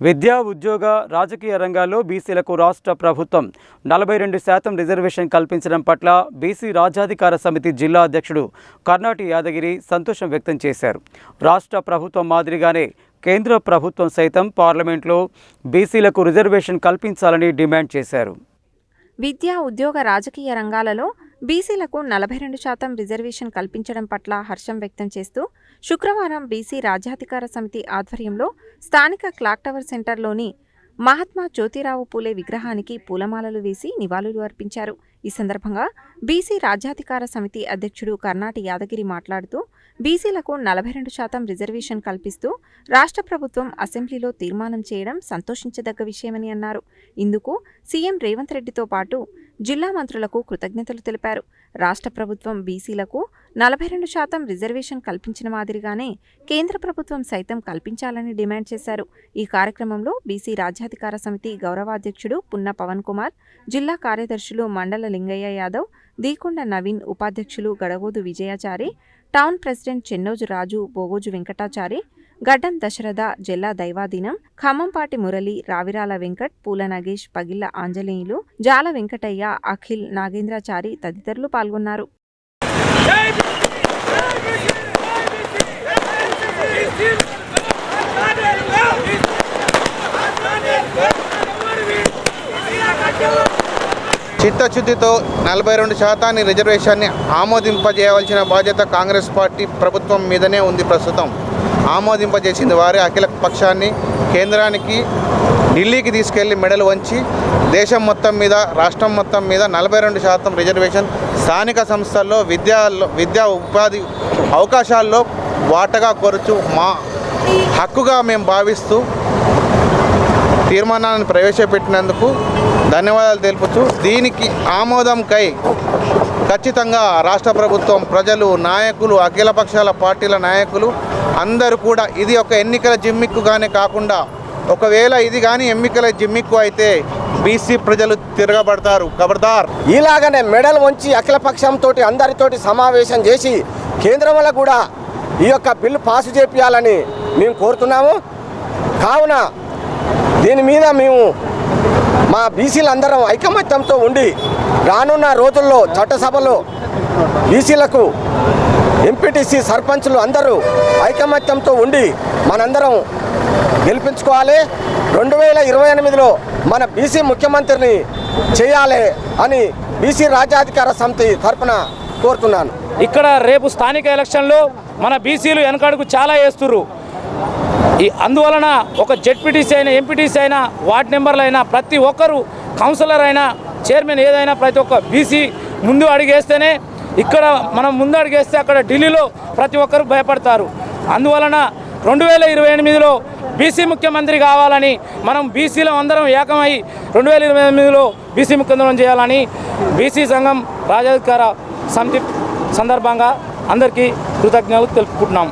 విద్యా ఉద్యోగ రాజకీయ రంగాల్లో బీసీలకు రాష్ట్ర ప్రభుత్వం నలభై రెండు శాతం రిజర్వేషన్ కల్పించడం పట్ల బీసీ రాజ్యాధికార సమితి జిల్లా అధ్యక్షుడు కర్ణాటి యాదగిరి సంతోషం వ్యక్తం చేశారు. రాష్ట్ర ప్రభుత్వం మాదిరిగానే కేంద్ర ప్రభుత్వం సైతం పార్లమెంట్లో బీసీలకు రిజర్వేషన్ కల్పించాలని డిమాండ్ చేశారు. విద్యా ఉద్యోగ రాజకీయ రంగాలలో బీసీలకు నలభై రెండు శాతం రిజర్వేషన్ కల్పించడం పట్ల హర్షం వ్యక్తం చేస్తూ శుక్రవారం బీసీ రాజ్యాధికార సమితి ఆధ్వర్యంలో స్థానిక క్లాక్ టవర్ సెంటర్లోని మహాత్మా జ్యోతిరావు పూలే విగ్రహానికి పూలమాలలు వేసి నివాళులు అర్పించారు. ఈ సందర్భంగా బీసీ రాజ్యాధికార సమితి అధ్యక్షుడు కర్ణాటి యాదగిరి మాట్లాడుతూ బీసీలకు నలభై రెండు శాతం రిజర్వేషన్ కల్పిస్తూ రాష్ట్ర ప్రభుత్వం అసెంబ్లీలో తీర్మానం చేయడం సంతోషించదగ్గ విషయమని అన్నారు. ఇందుకు సీఎం రేవంత్ రెడ్డితో పాటు జిల్లా మంత్రులకు కృతజ్ఞతలు తెలిపారు. రాష్ట్ర ప్రభుత్వం బీసీలకు నలభై రెండు శాతం రిజర్వేషన్ కల్పించిన మాదిరిగానే కేంద్ర ప్రభుత్వం సైతం కల్పించాలని డిమాండ్ చేశారు. ఈ కార్యక్రమంలో బీసీ రాజ్యాధికార సమితి గౌరవాధ్యక్షుడు పున్న పవన్ కుమార్ జిల్లా కార్యదర్శులు మండల లింగయ్య యాదవ్ దీకొండ నవీన్ ఉపాధ్యక్షులు గడగోదు విజయాచారి టౌన్ ప్రెసిడెంట్ చెన్నోజు రాజు బోగోజు వెంకటాచారి గడ్డం దశరథ జిల్లా దైవాధీనం ఖమ్మంపాటి మురళి రావిరాల వెంకట్ పూల నగేష్ పగిళ్ళ ఆంజనేయులు జాల వెంకటయ్య అఖిల్ నాగేంద్రాచారి తదితరులు పాల్గొన్నారు. చిత్తశుద్ధితో నలభై రెండు శాతాన్ని రిజర్వేషన్ని ఆమోదింపజేయవలసిన బాధ్యత కాంగ్రెస్ పార్టీ ప్రభుత్వం మీదనే ఉంది ప్రస్తుతం. ఆమోదింపజేసింది వారి అఖిల పక్షాన్ని కేంద్రానికి ఢిల్లీకి తీసుకెళ్ళి మెడలు వంచి దేశం మొత్తం మీద రాష్ట్రం మొత్తం మీద నలభై రెండు శాతం రిజర్వేషన్ స్థానిక సంస్థల్లో విద్యాల్లో విద్యా ఉపాధి అవకాశాల్లో వాటగా కోరుచు మా హక్కుగా మేము భావిస్తూ తీర్మానాన్ని ప్రవేశపెట్టినందుకు ధన్యవాదాలు తెలుపుతూ దీనికి ఆమోదంకై ఖచ్చితంగా రాష్ట్ర ప్రభుత్వం ప్రజలు నాయకులు అఖిల పక్షాల పార్టీల నాయకులు అందరూ కూడా ఇది ఒక ఎన్నికల జిమ్మిక్కుగానే కాకుండా ఒకవేళ ఇది కానీ ఎన్నికల జిమ్మిక్కు అయితే బీసీ ప్రజలు తిరగబడతారు. ఖబర్దార్ ఇలాగనే మెడల్ వంచి అఖిలపక్షంతో అందరితోటి సమావేశం చేసి కేంద్రంలో కూడా ఈ యొక్క బిల్లు పాసు చేపించాలని మేము కోరుతున్నాము. కావున దీని మీద మేము మా బీసీలందరం ఐకమత్యంతో ఉండి రానున్న రోజుల్లో చట్టసభలో బీసీలకు ఎంపీటీసీ సర్పంచులు అందరూ ఐకమత్యంతో ఉండి మనందరం గెలిపించుకోవాలి. రెండు వేల ఇరవై ఎనిమిదిలో మన బీసీ ముఖ్యమంత్రిని చేయాలి అని బీసీ రాజ్యాధికార సమితి తరపున కోరుతున్నాను. ఇక్కడ రేపు స్థానిక ఎలక్షన్లో మన బీసీలు వెనకడుగు చాలా వేస్తుర్రు. ఈ అందువలన ఒక జెడ్పీటీసీ అయినా ఎంపీటీసీ అయినా వార్డ్ మెంబర్లు అయినా ప్రతి ఒక్కరు కౌన్సిలర్ అయినా చైర్మన్ ఏదైనా ప్రతి ఒక్క బీసీ ముందు అడిగేస్తేనే ఇక్కడ మనం ముందు అడిగేస్తే అక్కడ ఢిల్లీలో ప్రతి ఒక్కరు భయపడతారు. అందువలన రెండు వేల ఇరవై ఎనిమిదిలో బీసీ ముఖ్యమంత్రి కావాలని మనం బీసీలో అందరం ఏకమై రెండు వేల ఇరవై ఎనిమిదిలో బీసీ ముఖ్యమంత్రి చేయాలని బీసీ సంఘం రాజాధికార సమితి సందర్భంగా అందరికీ కృతజ్ఞతలు తెలుపుకుంటున్నాం.